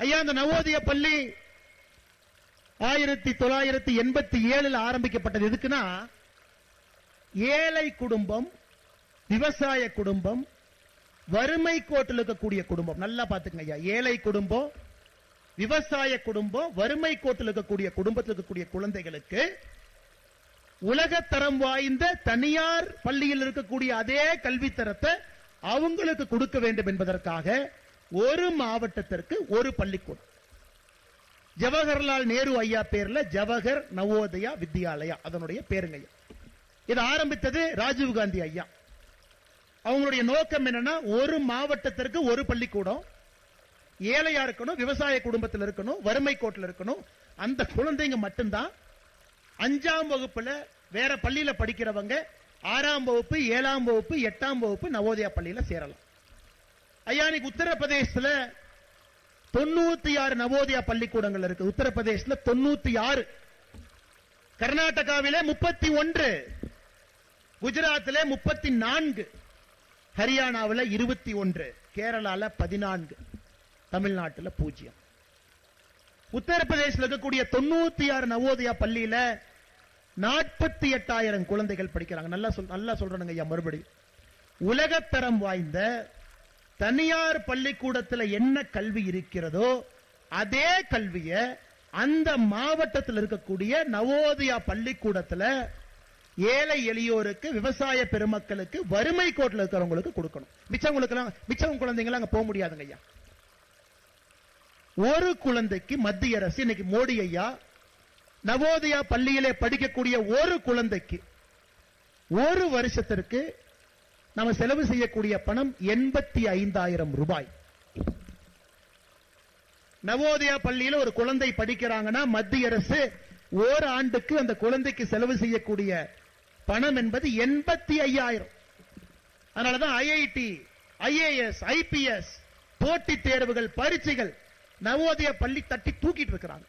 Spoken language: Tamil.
ஐயா அந்த நவோதய பள்ளி ஆயிரத்தி தொள்ளாயிரத்தி எண்பத்தி ஏழுல ஆரம்பிக்கப்பட்டது எதுக்குன்னா ஏழை குடும்பம் விவசாய குடும்பம் வறுமை கோட்டில் இருக்கக்கூடிய குடும்பம். நல்லா பாத்துக்கங்க ஐயா ஏழை குடும்பம் விவசாய குடும்பம் வறுமை கோட்டில் இருக்கக்கூடிய குடும்பத்தில் இருக்கக்கூடிய குழந்தைகளுக்கு உலகத்தரம் வாய்ந்த தனியார் பள்ளியில் இருக்கக்கூடிய அதே கல்வித்தரத்தை அவங்களுக்கு கொடுக்க வேண்டும் என்பதற்காக ஒரு மாவட்டத்திற்கு ஒரு பள்ளிக்கூடம். ஜவஹர்லால் நேரு ஐயா பேர்ல ஜவஹர் நவோதயா வித்யாலயா அதனுடைய பேருங்க ஐயா இது ஆரம்பித்தது ராஜீவ் காந்தி ஐயா. அவங்களுடைய நோக்கம் என்னன்னா ஒரு மாவட்டத்திற்கு ஒரு பள்ளிக்கூடம். ஏழையா இருக்கணும் விவசாய குடும்பத்தில் இருக்கணும் வறுமை கோட்டில் இருக்கணும். அந்த குழந்தைங்க மட்டும்தான் அஞ்சாம் வகுப்புல வேற பள்ளியில படிக்கிறவங்க ஆறாம் வகுப்பு ஏழாம் வகுப்பு எட்டாம் வகுப்பு நவோதயா பள்ளியில சேரலாம். ஐயா இன்னைக்கு உத்தரப்பிரதேசத்துல தொண்ணூத்தி ஆறு நவோதயா பள்ளிக்கூடங்கள் இருக்கு. உத்தரப்பிரதேசத்துல தொண்ணூத்தி ஆறு கர்நாடகாவில முப்பத்தி ஒன்று. குஜராத்திலே முப்பத்தி நான்கு. ஹரியானாவில் இருபத்தி ஒன்று. கேரளால பதினான்கு. தமிழ்நாட்டுல பூஜ்ஜியம். உத்தரப்பிரதேசத்தில் இருக்கக்கூடிய தொண்ணூத்தி ஆறு நவோதயா பள்ளியில நாற்பத்தி எட்டாயிரம் குழந்தைகள் படிக்கிறாங்க. நல்லா சொல் நல்லா சொல்றேனுங்க ஐயா மறுபடியும். உலகத்தரம் வாய்ந்த தனியார் பள்ளிக்கூடத்துல என்ன கல்வி இருக்கிறதோ அதே கல்விய அந்த மாவட்டத்தில் இருக்கக்கூடிய நவோதயா பள்ளிக்கூடத்துல ஏழை எளியோருக்கு விவசாய பெருமக்களுக்கு வறுமை கோட்டில் இருக்கிறவங்களுக்கு கொடுக்கணும். மிச்சவங்களுக்கு மிச்சம் குழந்தைங்களாம் அங்க போக முடியாதுங்க ஐயா. ஒரு குழந்தைக்கு மத்திய அரசு இன்னைக்கு மோடி ஐயா நவோதயா பள்ளியிலே படிக்கக்கூடிய ஒரு குழந்தைக்கு ஒரு வருஷத்திற்கு நம்ம செலவு செய்யக்கூடிய பணம் எண்பத்தி ஐந்தாயிரம் ரூபாய். நவோதயா பள்ளியில ஒரு குழந்தை படிக்கிறாங்கன்னா மத்திய அரசு ஒரு ஆண்டுக்கு அந்த குழந்தைக்கு செலவு செய்யக்கூடிய பணம் என்பது எண்பத்தி ஐயாயிரம். அதனாலதான் ஐஐடி ஐஏஎஸ் ஐபிஎஸ் போட்டித் தேர்வுகள் பரீட்சைகள் நவோதய பள்ளி தட்டி தூக்கிட்டு இருக்கிறாங்க.